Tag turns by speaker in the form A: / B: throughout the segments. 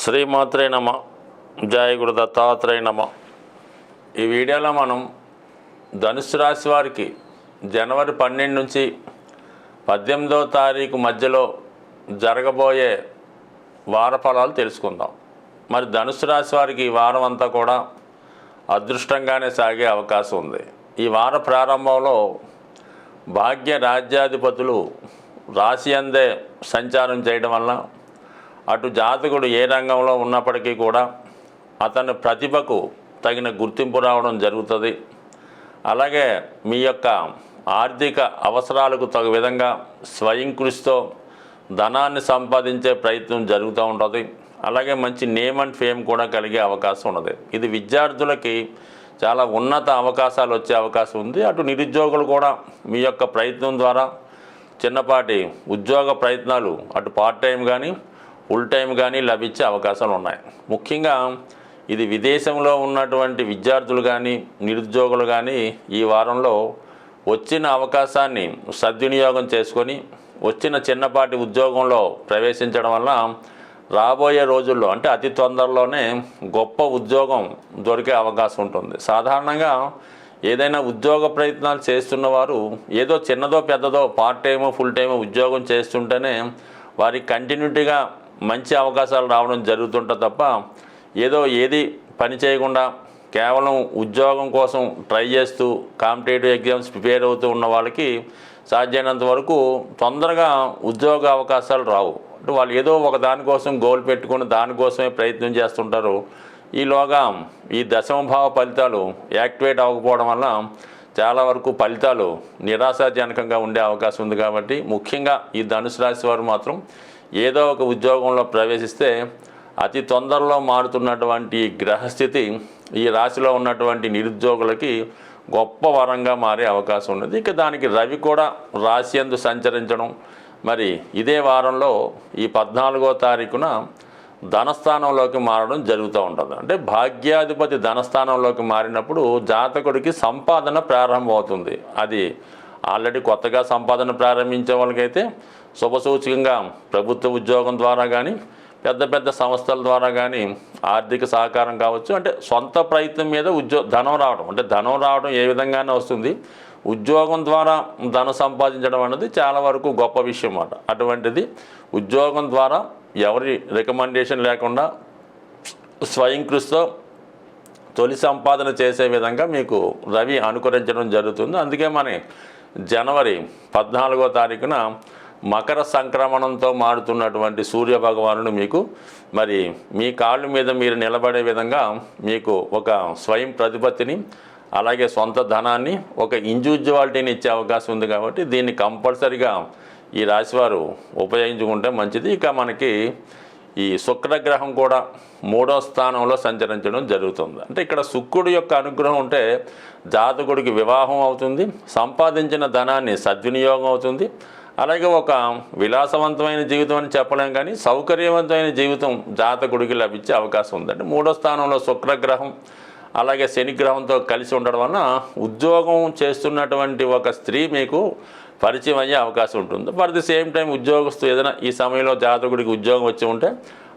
A: శ్రీమాత్రే నమ. జయ గురు దత్తాత్రేయ నమ. ఈ వీడియోలో మనం ధనుసు రాశి వారికి జనవరి పన్నెండు నుంచి పద్దెనిమిదో తారీఖు మధ్యలో జరగబోయే వార ఫలాలు తెలుసుకుందాం. మరి ధనుసు రాశి వారికి ఈ వారం అంతా కూడా అదృష్టంగానే సాగే అవకాశం ఉంది. ఈ వార ప్రారంభంలో భాగ్య రాజ్యాధిపతులు రాశి అందే సంచారం చేయడం వల్ల అటు జాతకుడు ఏ రంగంలో ఉన్నప్పటికీ కూడా అతని ప్రతిభకు తగిన గుర్తింపు రావడం జరుగుతుంది. అలాగే మీ యొక్క ఆర్థిక అవసరాలకు తగు విధంగా స్వయం కృషితో ధనాన్ని సంపాదించే ప్రయత్నం జరుగుతూ ఉంటుంది. అలాగే మంచి నేమ్ అండ్ ఫేమ్ కూడా కలిగే అవకాశం ఉన్నది. ఇది విద్యార్థులకి చాలా ఉన్నత అవకాశాలు వచ్చే అవకాశం ఉంది. అటు నిరుద్యోగులు కూడా మీ యొక్క ప్రయత్నం ద్వారా చిన్నపాటి ఉద్యోగ ప్రయత్నాలు అటు పార్ట్ టైం కానీ ఫుల్ టైం కానీ లభించే అవకాశాలు ఉన్నాయి. ముఖ్యంగా ఇది విదేశంలో ఉన్నటువంటి విద్యార్థులు కానీ నిరుద్యోగులు కానీ ఈ వారంలో వచ్చిన అవకాశాన్ని సద్వినియోగం చేసుకొని వచ్చిన చిన్నపాటి ఉద్యోగంలో ప్రవేశించడం వల్ల రాబోయే రోజుల్లో అంటే అతి తొందరలోనే గొప్ప ఉద్యోగం దొరికే అవకాశం ఉంటుంది. సాధారణంగా ఏదైనా ఉద్యోగ ప్రయత్నాలు చేస్తున్న వారు ఏదో చిన్నదో పెద్దదో పార్ట్ టైము ఫుల్ టైము ఉద్యోగం చేస్తుంటేనే వారి కంటిన్యూటీగా మంచి అవకాశాలు రావడం జరుగుతుంటుంది తప్ప ఏదో ఏది పని చేయకుండా కేవలం ఉద్యోగం కోసం ట్రై చేస్తూ కాంపిటేటివ్ ఎగ్జామ్స్ ప్రిపేర్ అవుతూ ఉన్న వాళ్ళకి సాధ్యమైనంత వరకు తొందరగా ఉద్యోగ అవకాశాలు రావు. అంటే వాళ్ళు ఏదో ఒక దానికోసం గోల్ పెట్టుకుని దానికోసమే ప్రయత్నం చేస్తుంటారు. ఈలోగా ఈ దశమభావ ఫలితాలు యాక్టివేట్ అవ్వకపోవడం వల్ల చాలా వరకు ఫలితాలు నిరాశాజనకంగా ఉండే అవకాశం ఉంది కాబట్టి ముఖ్యంగా ఈ ధనుసు రాశి వారు మాత్రం ఏదో ఒక ఉద్యోగంలో ప్రవేశిస్తే అతి తొందరలో మారుతున్నటువంటి గ్రహస్థితి ఈ రాశిలో ఉన్నటువంటి నిరుద్యోగులకి గొప్ప వరంగా మారే అవకాశం ఉన్నది. ఇక దానికి రవి కూడా రాశి యందు సంచరించడం. మరి ఇదే వారంలో ఈ పద్నాలుగో తారీఖున ధనస్థానంలోకి మారడం జరుగుతూ ఉంటుంది. అంటే భాగ్యాధిపతి ధనస్థానంలోకి మారినప్పుడు జాతకుడికి సంపాదన ప్రారంభమవుతుంది. అది ఆల్రెడీ కొత్తగా సంపాదన ప్రారంభించే వాళ్ళకైతే శుభసూచకంగా ప్రభుత్వ ఉద్యోగం ద్వారా కానీ పెద్ద పెద్ద సంస్థల ద్వారా కానీ ఆర్థిక సహకారం కావచ్చు. అంటే సొంత ప్రయత్నం మీద ఉద్యో ధనం రావడం. అంటే ధనం రావడం ఏ విధంగానే వస్తుంది. ఉద్యోగం ద్వారా ధనం సంపాదించడం అనేది చాలా వరకు గొప్ప విషయం అన్నమాట అటువంటిది ఉద్యోగం ద్వారా ఎవరి రికమెండేషన్ లేకుండా స్వయం కృషితో తొలి సంపాదన చేసే విధంగా మీకు రవి అనుకరించడం జరుగుతుంది. అందుకే మన జనవరి పద్నాలుగో తారీఖున మకర సంక్రమణంతో మారుతున్నటువంటి సూర్య భగవానుడు మీకు మరి మీ కాళ్ళ మీద మీరు నిలబడే విధంగా మీకు ఒక స్వయం ప్రతిపత్తిని అలాగే సొంత ధనాన్ని ఒక ఇండివిజువాలిటీని ఇచ్చే అవకాశం ఉంది కాబట్టి దీన్ని కంపల్సరిగా ఈ రాశివారు ఉపయోగించుకుంటే మంచిది. ఇక మనకి ఈ శుక్రగ్రహం కూడా మూడో స్థానంలో సంచరించడం జరుగుతుంది. అంటే ఇక్కడ శుక్రుడు యొక్క అనుగ్రహం ఉంటే జాతకుడికి వివాహం అవుతుంది సంపాదించిన ధనాన్ని సద్వినియోగం అవుతుంది. అలాగే ఒక విలాసవంతమైన జీవితం అని చెప్పలేం కానీ సౌకర్యవంతమైన జీవితం జాతకుడికి లభించే అవకాశం ఉందండి. మూడో స్థానంలో శుక్రగ్రహం అలాగే శనిగ్రహంతో కలిసి ఉండడం వలన ఉద్యోగం చేస్తున్నటువంటి ఒక స్త్రీ మీకు పరిచయం అయ్యే అవకాశం ఉంటుంది. ఫర్ ది సేమ్ టైం ఉద్యోగస్తు ఏదైనా ఈ సమయంలో జాతకుడికి ఉద్యోగం వచ్చి ఉంటే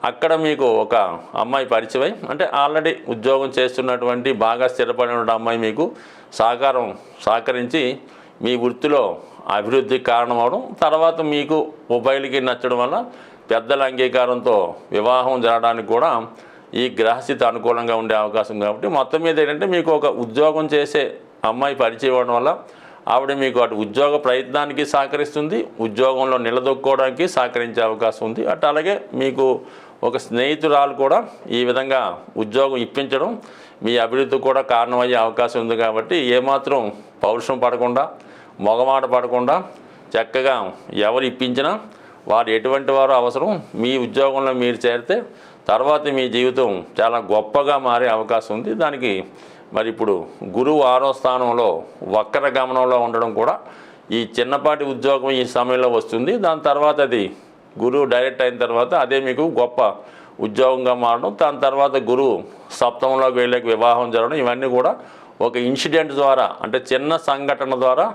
A: అక్కడ మీకు ఒక అమ్మాయి పరిచయం అంటే ఆల్రెడీ ఉద్యోగం చేస్తున్నటువంటి బాగా స్థిరపడిన అమ్మాయి మీకు సహకారం సహకరించి మీ వృత్తిలో అభివృద్ధికి కారణం అవడం తర్వాత మీకు మొబైల్కి నచ్చడం వల్ల పెద్దల అంగీకారంతో వివాహం జరగడానికి కూడా ఈ గ్రహస్థితి అనుకూలంగా ఉండే అవకాశం కాబట్టి మొత్తం మీద ఏంటంటే మీకు ఒక ఉద్యోగం చేసే అమ్మాయి పరిచయం ఇవ్వడం వల్ల ఆవిడ మీకు అటు ఉద్యోగ ప్రయత్నానికి సహకరిస్తుంది ఉద్యోగంలో నిలదొక్కుకోవడానికి సహకరించే అవకాశం ఉంది. అటు అలాగే మీకు ఒక స్నేహితురాలు కూడా ఈ విధంగా ఉద్యోగం ఇప్పించడం మీ అభివృద్ధి కూడా కారణమయ్యే అవకాశం ఉంది కాబట్టి ఏమాత్రం పౌరుషం పడకుండా మొగమాట పడకుండా చక్కగా ఎవరు ఇప్పించినా వారు ఎటువంటి వారు అవసరం? మీ ఉద్యోగంలో మీరు చేరితే తర్వాత మీ జీవితం చాలా గొప్పగా మారే అవకాశం ఉంది. దానికి మరి ఇప్పుడు గురువు ఆరో స్థానంలో వక్ర గమనంలో ఉండడం కూడా ఈ చిన్నపాటి ఉద్యోగం ఈ సమయంలో వస్తుంది. దాని తర్వాత అది గురువు డైరెక్ట్ అయిన తర్వాత అదే మీకు గొప్ప ఉద్యోగంగా మారడం. దాని తర్వాత గురువు సప్తమంలోకి వెళ్ళేకి వివాహం జరగడం. ఇవన్నీ కూడా ఒక ఇన్సిడెంట్ ద్వారా అంటే చిన్న సంఘటన ద్వారా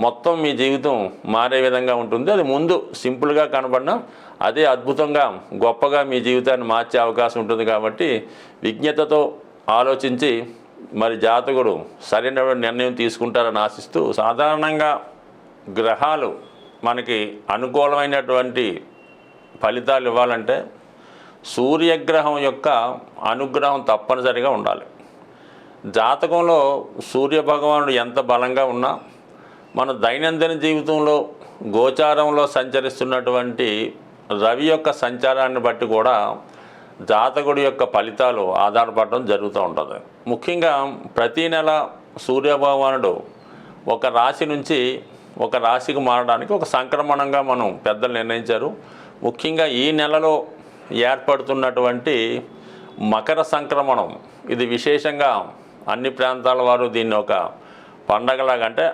A: మొత్తం మీ జీవితం మారే విధంగా ఉంటుంది. అది ముందు సింపుల్గా కనబడినా. అదే అద్భుతంగా గొప్పగా మీ జీవితాన్ని మార్చే అవకాశం ఉంటుంది కాబట్టి విజ్ఞతతో ఆలోచించి మరి జాతకుడు సరైన నిర్ణయం తీసుకుంటారని ఆశిస్తూ సాధారణంగా గ్రహాలు మనకి అనుకూలమైనటువంటి ఫలితాలు ఇవ్వాలంటే సూర్యగ్రహం యొక్క అనుగ్రహం తప్పనిసరిగా ఉండాలి. జాతకంలో సూర్యభగవానుడు ఎంత బలంగా ఉన్నా మన దైనందిన జీవితంలో గోచారంలో సంచరిస్తున్నటువంటి రవి యొక్క సంచారాన్ని బట్టి కూడా జాతకుడి యొక్క ఫలితాలు ఆధారపడడం జరుగుతూ ఉంటుంది. ముఖ్యంగా ప్రతీ నెల సూర్యభగవానుడు ఒక రాశి నుంచి ఒక రాశికి మారడానికి ఒక సంక్రమణంగా మనం పెద్దలు నిర్ణయించారు. ముఖ్యంగా ఈ నెలలో ఏర్పడుతున్నటువంటి మకర సంక్రమణం ఇది విశేషంగా అన్ని ప్రాంతాల వారు దీన్ని ఒక పండగలాగా అంటే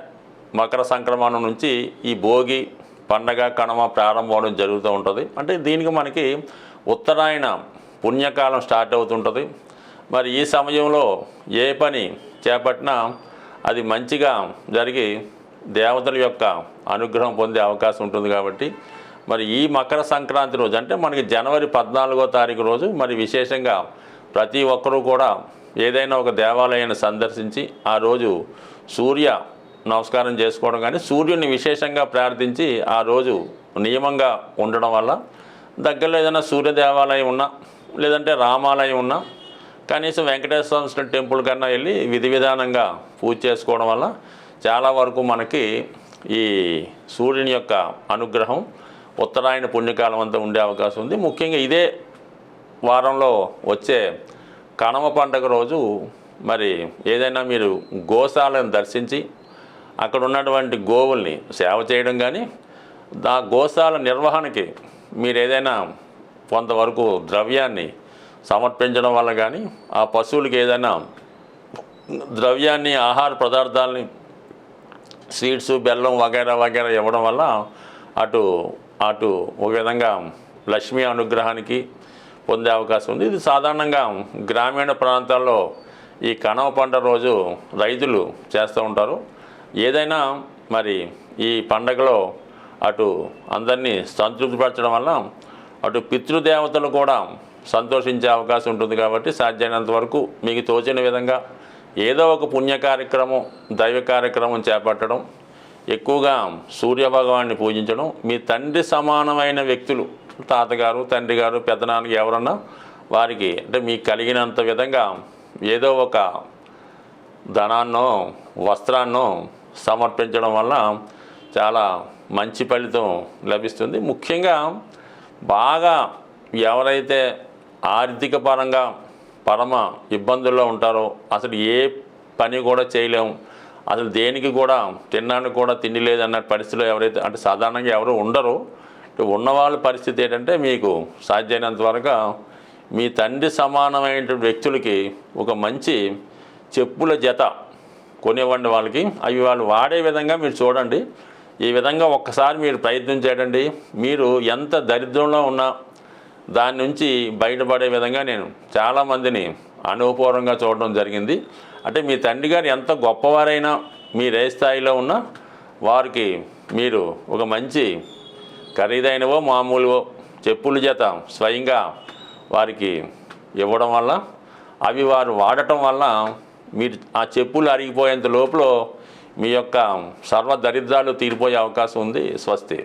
A: మకర సంక్రమణం నుంచి ఈ భోగి పండగ కణమ ప్రారంభం అవడం జరుగుతూ ఉంటుంది. అంటే దీనికి మనకి ఉత్తరాయణ పుణ్యకాలం స్టార్ట్ అవుతుంటుంది. మరి ఈ సమయంలో ఏ పని చేపట్టినా అది మంచిగా జరిగి దేవతల యొక్క అనుగ్రహం పొందే అవకాశం ఉంటుంది కాబట్టి మరి ఈ మకర సంక్రాంతి రోజు అంటే మనకి జనవరి పద్నాలుగో తారీఖు రోజు మరి విశేషంగా ప్రతి ఒక్కరూ కూడా ఏదైనా ఒక దేవాలయాన్ని సందర్శించి ఆ రోజు సూర్య నమస్కారం చేసుకోవడం కానీ సూర్యుని విశేషంగా ప్రార్థించి ఆ రోజు నియమంగా ఉండడం వల్ల దగ్గరలో ఏదైనా సూర్య దేవాలయం ఉన్నా లేదంటే రామాలయం ఉన్నా కనీసం వెంకటేశ్వర స్వామి టెంపుల్ కన్నా వెళ్ళి విధి విధానంగా పూజ చేసుకోవడం వల్ల చాలా వరకు మనకి ఈ సూర్యుని యొక్క అనుగ్రహం ఉత్తరాయణ పుణ్యకాలం అంతా ఉండే అవకాశం ఉంది. ముఖ్యంగా ఇదే వారంలో వచ్చే కనమ పండగ రోజు మరి ఏదైనా మీరు గోశాలను దర్శించి అక్కడ ఉన్నటువంటి గోవుల్ని సేవ చేయడం కానీ ఆ గోశాల నిర్వహణకి మీరు ఏదైనా కొంతవరకు ద్రవ్యాన్ని సమర్పించడం వల్ల కానీ ఆ పశువులకి ఏదైనా ద్రవ్యాన్ని ఆహార పదార్థాలని స్వీట్స్ బెల్లం వగైరా వగైరా ఇవ్వడం వల్ల అటు అటు ఒక విధంగా లక్ష్మీ అనుగ్రహానికి పొందే అవకాశం ఉంది. ఇది సాధారణంగా గ్రామీణ ప్రాంతాల్లో ఈ కనవ పంట రోజు రైతులు చేస్తూ ఉంటారు. ఏదైనా మరి ఈ పండగలో అటు అందరినీ సంతృప్తిపరచడం వల్ల అటు పితృదేవతలు కూడా సంతోషించే అవకాశం ఉంటుంది కాబట్టి సాధ్యమైనంత వరకు మీకు తోచిన విధంగా ఏదో ఒక పుణ్య కార్యక్రమం దైవ కార్యక్రమం చేపట్టడం ఎక్కువగా సూర్యభగవాన్ని పూజించడం మీ తండ్రి సమానమైన వ్యక్తులు తాతగారు తండ్రి గారు పెద్దనాన్నకి ఎవరన్నా వారికి అంటే మీకు కలిగినంత విధంగా ఏదో ఒక ధనాన్నో వస్త్రాన్నో సమర్పించడం వల్ల చాలా మంచి ఫలితం లభిస్తుంది. ముఖ్యంగా బాగా ఎవరైతే ఆర్థిక పరంగా పరమ ఇబ్బందుల్లో ఉంటారో అసలు ఏ పని కూడా చేయలేము అసలు దేనికి కూడా తినడానికి కూడా తిండి లేదన్న పరిస్థితిలో ఎవరైతే అంటే సాధారణంగా ఎవరు ఉండరు. ఉన్నవాళ్ళ పరిస్థితి ఏంటంటే మీకు సాధ్యమైనంత వరకు మీ తండ్రి సమానమైన వ్యక్తులకి ఒక మంచి చెప్పుల జత కొనివ్వండి వాళ్ళకి. అవి వాళ్ళు వాడే విధంగా మీరు చూడండి. ఈ విధంగా ఒక్కసారి మీరు ప్రయత్నం చేయండి. మీరు ఎంత దరిద్రంలో ఉన్నా దాని నుంచి బయటపడే విధంగా నేను చాలామందిని అనుభవపూర్వంగా చూడడం జరిగింది. అంటే మీ తండ్రి గారు ఎంత గొప్పవారైనా మీరు ఏ స్థాయిలో ఉన్నా వారికి మీరు ఒక మంచి ఖరీదైనవో మామూలువో చెప్పుల చేత స్వయంగా వారికి ఇవ్వడం వల్ల అవి వారు వాడటం వల్ల మీరు ఆ చెప్పులు అరిగిపోయేంత లోపల మీ యొక్క సర్వ దరిద్రాలు తీరిపోయే అవకాశం ఉంది. స్వస్తి.